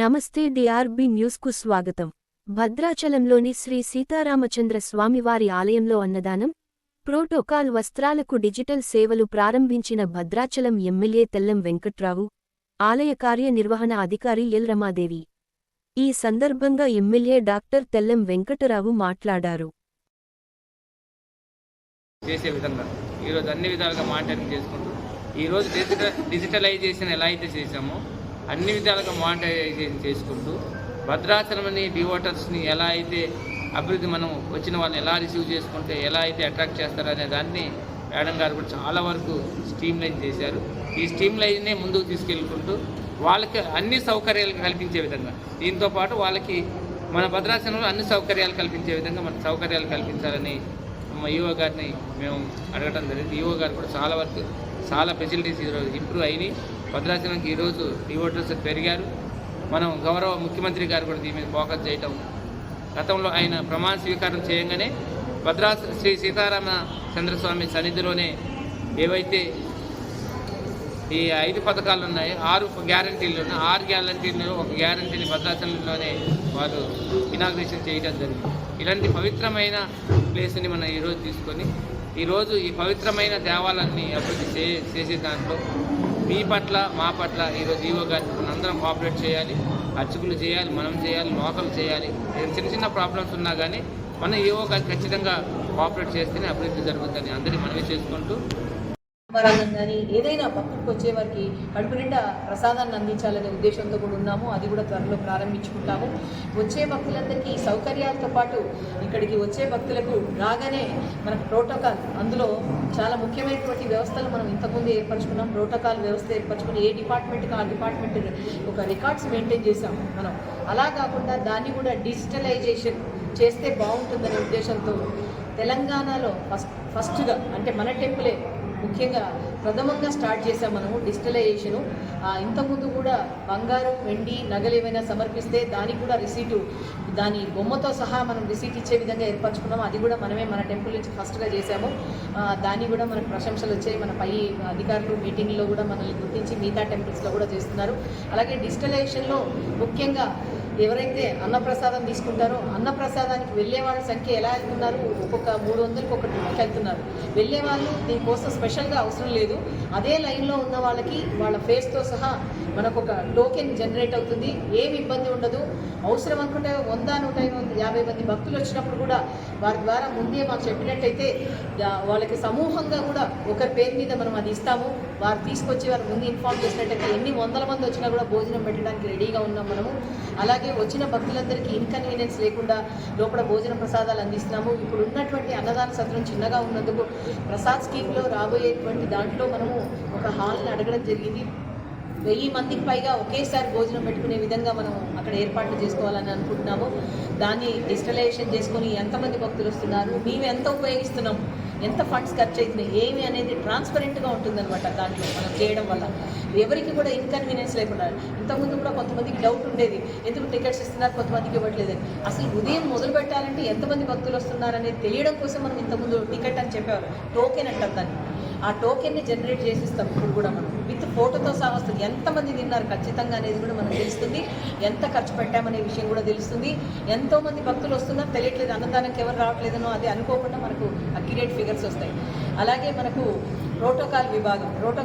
నమస్తే డిఆర్బి న్యూస్కు స్వాగతం. భద్రాచలంలోని శ్రీ సీతారామచంద్ర స్వామివారి ఆలయంలో అన్నదానం ప్రోటోకాల్ వస్త్రాలకు డిజిటల్ సేవలు ప్రారంభించిన భద్రాచలం ఎమ్మెల్యే తెల్లం వెంకట్రావు ఆలయ కార్యనిర్వహణ అధికారి ఎల్ రమాదేవి. ఈ సందర్భంగా ఎమ్మెల్యే డాక్టర్ తెల్లం వెంకటరావు మాట్లాడారు. చేసే విధంగా ఈరోజు అన్ని విధాలుగా మానిటరింగ్ చేసుకుంటూ ఈరోజు డిజిటలైజేషన్ ఎలా అయితే చేశామో అన్ని విధాలుగా మానిటైజేషన్ చేసుకుంటూ భద్రాచలంని డివోటర్స్ని ఎలా అయితే అభివృద్ధి మనం వచ్చిన వాళ్ళని ఎలా రిసీవ్ చేసుకుంటే ఎలా అయితే అట్రాక్ట్ చేస్తారనే దాన్ని మేడం గారు కూడా చాలా వరకు స్ట్రీమ్లైన్ చేశారు. ఈ స్ట్రీమ్లైన్నే ముందుకు తీసుకెళ్ళుకుంటూ వాళ్ళకి అన్ని సౌకర్యాలు కల్పించే విధంగా దీంతో పాటు వాళ్ళకి మన భద్రాచలంలో అన్ని సౌకర్యాలు కల్పించే విధంగా మన సౌకర్యాలు కల్పించాలని ఈఓ గారిని మేము అడగటం జరిగింది. ఈఓ గారు కూడా చాలా వరకు చాలా ఫెసిలిటీస్ ఈరోజు ఇంప్రూవ్ అయినాయి. భద్రాచలంకి ఈరోజు డివోటర్స్ పెరిగారు. మనం గౌరవ ముఖ్యమంత్రి గారు కూడా దీని మీద ఫోకస్ చేయటం. గతంలో ఆయన ప్రమాణ స్వీకారం చేయగానే భద్రాచ శ్రీ సీతారామ చంద్రస్వామి సన్నిధిలోనే ఏవైతే ఈ ఐదు పథకాలు ఉన్నాయి ఆరు గ్యారంటీలు ఉన్నాయి ఆరు గ్యారంటీలు ఒక గ్యారంటీని భద్రాచలంలోనే వారు ఇనాగ్రేషన్ చేయడం జరిగింది. ఇలాంటి పవిత్రమైన ప్లేస్ని మనం ఈరోజు తీసుకొని ఈరోజు ఈ పవిత్రమైన దేవాలయాన్ని అభివృద్ధి చే చేసే దాంట్లో మీ పట్ల మా పట్ల ఈరోజు ఈవో గారి మనందరం కోఆపరేట్ చేయాలి. అర్చకులు చేయాలి మనం చేయాలి లోకల్ చేయాలి. చిన్న చిన్న ప్రాబ్లమ్స్ ఉన్నా కానీ మన ఈవో గారికి ఖచ్చితంగా కోఆపరేట్ చేస్తేనే అభివృద్ధి జరుగుతుందని అందరికీ మనవి చేసుకుంటూ పరాగం కానీ ఏదైనా భక్తుడికి వచ్చే వారికి కడుపు నిండా ప్రసాదాన్ని అందించాలనే ఉద్దేశంతో కూడా ఉన్నాము. అది కూడా త్వరలో ప్రారంభించుకుంటాము. వచ్చే భక్తులందరికీ సౌకర్యాలతో పాటు ఇక్కడికి వచ్చే భక్తులకు రాగానే మనకు ప్రోటోకాల్ అందులో చాలా ముఖ్యమైనటువంటి వ్యవస్థలు మనం ఇంతకుముందు ఏర్పరచుకున్నాం. ప్రోటోకాల్ వ్యవస్థ ఏర్పరచుకుని ఏ డిపార్ట్మెంట్కి ఆ డిపార్ట్మెంట్ ఒక రికార్డ్స్ మెయింటైన్ చేసాం మనం. అలా కాకుండా దాన్ని కూడా డిజిటలైజేషన్ చేస్తే బాగుంటుందనే ఉద్దేశంతో తెలంగాణలో ఫస్ట్ ఫస్ట్గా అంటే మన టెంపులే ముఖ్యంగా ప్రథమంగా స్టార్ట్ చేసాం మనము డిజిటలైజేషను. ఇంతకుముందు కూడా బంగారం వెండి నగలు ఏమైనా సమర్పిస్తే దానికి కూడా రిసీటు దాని బొమ్మతో సహా మనం రిసీట్ ఇచ్చే విధంగా ఏర్పరచుకున్నాం అది కూడా మనమే మన టెంపుల్ నుంచి ఫస్ట్గా చేసాము దాన్ని కూడా మనకు ప్రశంసలు వచ్చాయి. మన పై అధికారులు మీటింగ్లో కూడా మనల్ని గుర్తించి మిగతా టెంపుల్స్లో కూడా చేస్తున్నారు. అలాగే డిజిటలైజేషన్లో ముఖ్యంగా ఎవరైతే అన్నప్రసాదం తీసుకుంటారో అన్నప్రసాదానికి వెళ్ళే వాళ్ళ సంఖ్య ఎలా వెళ్తున్నారు? ఒక్కొక్క మూడు వందలకి ఒకటి వెళ్తున్నారు. వెళ్ళే వాళ్ళు దీనికోసం స్పెషల్గా అవసరం లేదు. అదే లైన్లో ఉన్న వాళ్ళకి వాళ్ళ ఫేస్తో సహా మనకు ఒక టోకెన్ జనరేట్ అవుతుంది. ఏమి ఇబ్బంది ఉండదు. అవసరం అనుకుంటే వంద నూట యాభై మంది భక్తులు వచ్చినప్పుడు కూడా వారి ద్వారా ముందే మాకు చెప్పినట్టయితే వాళ్ళకి సమూహంగా కూడా ఒకరి పేరు మీద మనం అది ఇస్తాము. వారు తీసుకొచ్చి వారు ముందు ఇన్ఫార్మ్ చేసినట్టయితే ఎన్ని వందల మంది వచ్చినా కూడా భోజనం పెట్టడానికి రెడీగా ఉన్నాం మనము. అలాగే వచ్చిన భక్తులందరికీ ఇన్కన్వీనియన్స్ లేకుండా లోపల భోజన ప్రసాదాలు అందిస్తున్నాము. ఇప్పుడు ఉన్నటువంటి అన్నదాన సత్రం చిన్నగా ఉన్నందుకు ప్రసాద్ స్కీమ్లో రాబోయేటువంటి దాంట్లో మనము ఒక హాల్ని అడగడం జరిగింది. వెయ్యి మందికి పైగా ఒకేసారి భోజనం పెట్టుకునే విధంగా మనం అక్కడ ఏర్పాట్లు చేసుకోవాలని అనుకుంటున్నాము. దాన్ని డిజిటలైజేషన్ చేసుకొని ఎంతమంది భక్తులు వస్తున్నారు మేము ఎంత ఉపయోగిస్తున్నాం ఎంత ఫండ్స్ ఖర్చు అవుతున్నాయి ఏమి అనేది ట్రాన్స్పరెంట్గా ఉంటుందన్నమాట దాంట్లో మనం చేయడం వల్ల. ఎవరికి కూడా ఇన్కన్వీనియన్స్ లేకుండా ఇంతకుముందు కూడా కొంతమందికి డౌట్ ఉండేది ఎందుకు టికెట్స్ ఇస్తున్నారు కొంతమందికి ఇవ్వట్లేదు. అసలు ఉదయం మొదలు పెట్టాలంటే ఎంతమంది భక్తులు వస్తున్నారు అనేది తెలియడం కోసం మనం ఇంతకుముందు టికెట్ అని చెప్పేవారు టోకెన్ అంటారు దాన్ని. ఆ టోకెన్ని జనరేట్ చేసిస్తాం ఇప్పుడు కూడా మనం. ఫోటోతో సహా వస్తుంది. ఎంతమంది తిన్నారు ఖచ్చితంగా అనేది కూడా మనకు తెలుస్తుంది. ఎంత ఖర్చు పెట్టామనే విషయం కూడా తెలుస్తుంది. ఎంతోమంది భక్తులు వస్తున్నారు తెలియట్లేదు అన్నదానానికి ఎవరు రావట్లేదనో అది అనుకోకుండా మనకు అక్యురేట్ ఫిగర్స్ వస్తాయి. అలాగే మనకు ప్రోటోకాల్ విభాగం ప్రోటోకాల్